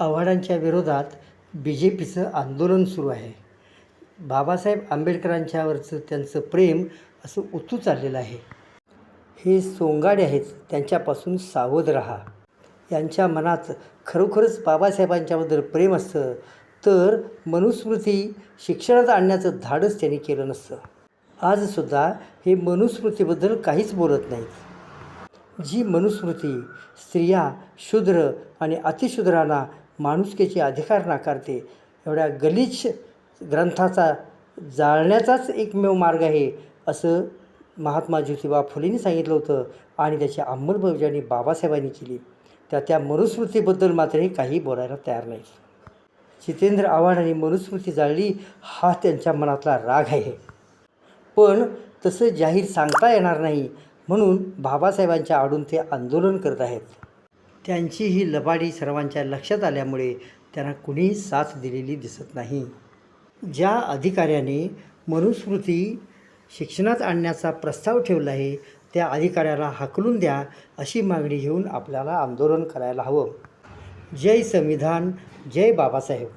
आव्हाडांच्या विरोधात B J पीचं आंदोलन सुरू आहे. बाबासाहेब आंबेडकरांच्यावरचं त्यांचं प्रेम असं उतू चाललेलं आहे. हे सोंगाडे आहेत त्यांच्यापासून सावध राहा. यांच्या मनात खरोखरच बाबासाहेबांच्याबद्दल प्रेम असतं तर मनुस्मृती शिक्षणात आणण्याचं धाडस त्यांनी केलं नसतं. आजसुद्धा हे मनुस्मृतीबद्दल काहीच बोलत नाहीत. जी मनुस्मृती स्त्रिया शूद्र आणि अतिशूद्रांना माणुसकीचे अधिकार नाकारते. एवढ्या गलिच्छ ग्रंथाचा जाळण्याचाच एकमेव मार्ग आहे असं महात्मा ज्योतिबा फुलेंनी सांगितलं होतं आणि त्याची अंमलबजावणी बाबासाहेबांनी केली त्या त्या मनुस्मृतीबद्दल मात्रही काही बोलायला तयार नाही जितेंद्र आव्हाडांनी मनुस्मृती जाळली हा त्यांच्या मनातला राग आहे. पण तसं जाहीर सांगता येणार नाही म्हणून बाबासाहेबांच्या आडून ते आंदोलन करत आहेत. त्यांची ही लबाडी सर्वांच्या लक्षात आल्यामुळे त्यांना कुणीही साथ दिलेली दिसत नाही. ज्या अधिकाऱ्याने मनुस्मृती शिक्षणात आणण्याचा प्रस्ताव ठेवला आहे त्या अधिकाऱ्याला हाकलून द्या अशी मागणी घेऊन आपल्याला आंदोलन करायला हवं. जय संविधान जय बाबासाहेब.